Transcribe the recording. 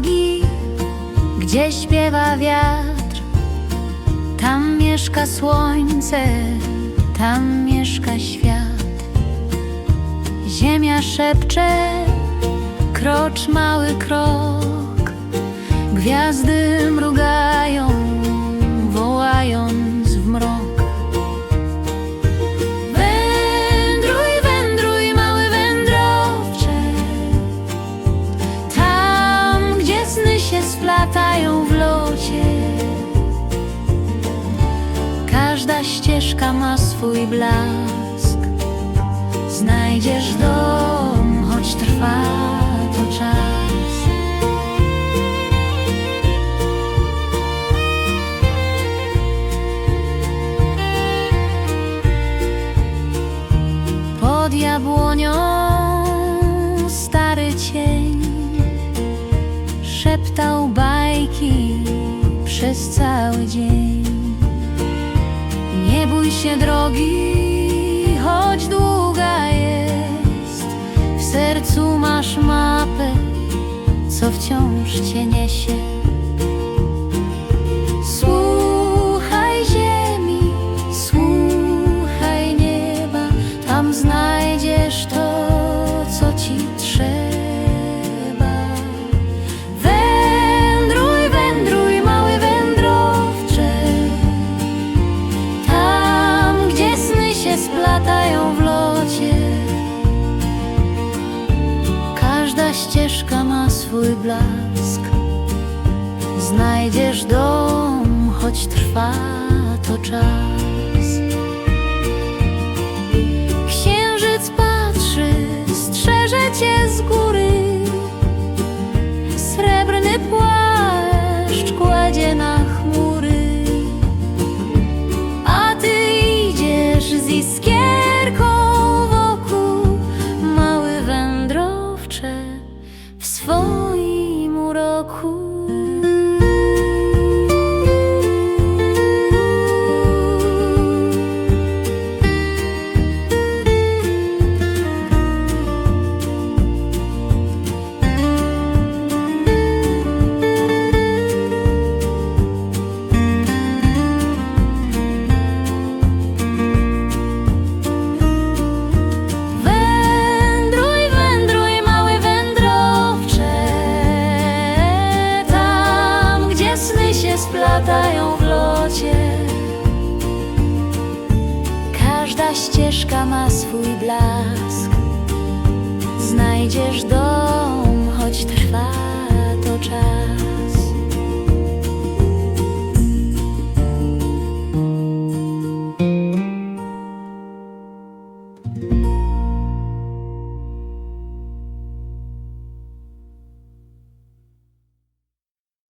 drogi, gdzie śpiewa wiatr, tam mieszka słońce, tam mieszka świat. Ziemia szepcze, krocz mały krok, gwiazdy się splatają w locie. Każda ścieżka ma swój blask. Znajdziesz dom, choć trwa to czas. Pod jabłonią stary cień szeptał przez cały dzień. Nie bój się drogi, choć długa jest. W sercu masz mapę, co wciąż cię niesie. Splatają w locie. Każda ścieżka ma swój blask. Znajdziesz dom, choć trwa to czas. Księżyc patrzy, strzeże cię z góry. Ścieżka ma swój blask. Znajdziesz do